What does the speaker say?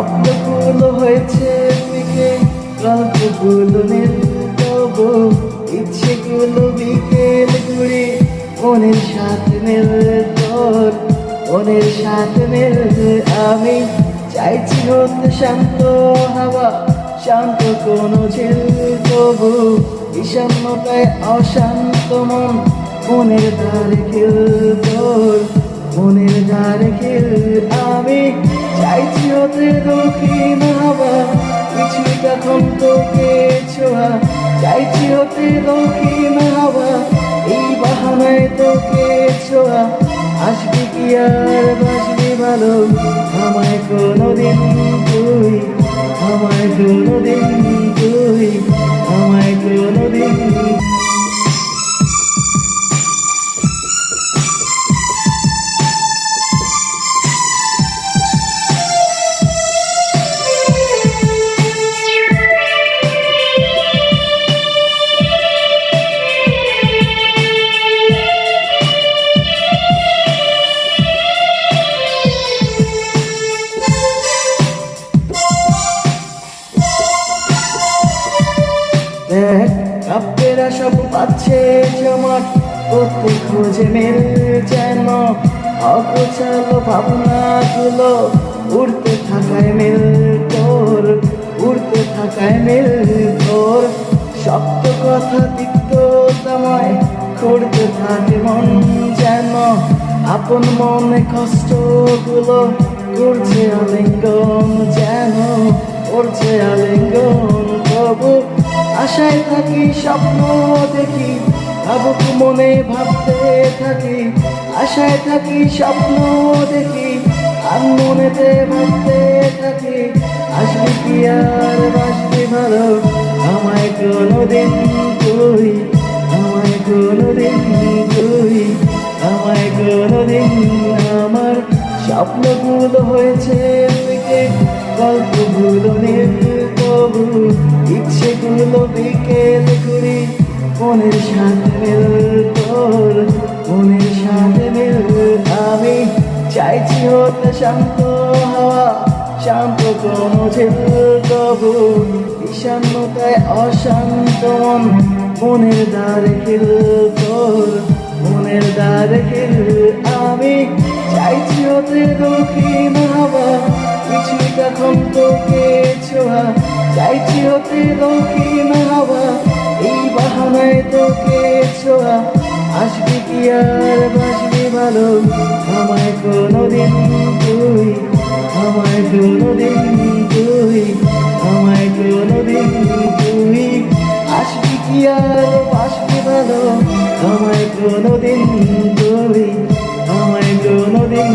স্বপ্নগুলো হয়েছে দিকে গল্পগুলো নীল তবু, ইচ্ছেগুলো বিকেল ঘুরে, মনের সাথে নীল তোর, মনের সাথে নীল আমি চাইছি হতে শান্ত হাওয়া, শান্ত কোনো ঝিল তবু, বিষণ্ণতায় অশান্ত মন, মনের দ্বারে খেল তোর, মনের দ্বারে খেল আমি হতে দক্ষিণ হাওয়া কিছু তখন তোকে ছোঁয়া চাইছি হতে দক্ষিণ হাওয়া, এই বাহানায় তোকে ছোঁয়া। আসবি কি আর বাসবি ভালো? আমায় কোনোদিন তুই, আমায় কোনোদিন পাচ্ছে জমাট করতে খোঁজে মেল যেন। অগোছালো ভাবনাগুলো উড়তে থাকায় মেল তোর, উড়তে থাকায় মেল তোর। শক্ত কথা তিক্ততাময় করতে থাকে মন যেন। আপন মনে কষ্ট কষ্টগুলো করছে আলিঙ্গন যেন করছে আলিঙ্গন তবু আশায় থাকি স্বপ্ন দেখি, ভাবুক মনে ভাবতে থাকি। আশায় থাকি স্বপ্ন দেখি, আর মনেতে ভাবতে থাকি। আসবি কি আর বাসবি ভালো আমায় কোনোদিন তুই, আমায় কোনোদিন তুই, আমায় কোনোদিন আমার স্বপ্নগুলো হয়েছে গল্পগুলো নীল তবু ইচ্ছেগুলো বিকেল করি মনের সাথে মিল তোর, মনের সাথে মিল আমি। চাইছি হতে শান্ত হাওয়া, শান্ত কোনো ঝিল তবু। বিষণ্ণতায় অশান্ত মন, মনের দ্বারে খিল তোর, মনের দ্বারে খিল আমি। চাইছি হতে দক্ষিণ হাওয়া কিছু তখন তোকে চাইছি হতে রঙিন হওয়া, এই বাহানায় তোকে ছোঁয়া। আসবি কি আর বাসবি ভালো? আমায় কোনোদিন তুই, আমায় কোনোদিন তুই, আমায় কোনোদিন তুই। আসবি কি আর বাসবি ভালো? আমায় কোনোদিন তুই, আমায় কোনোদিন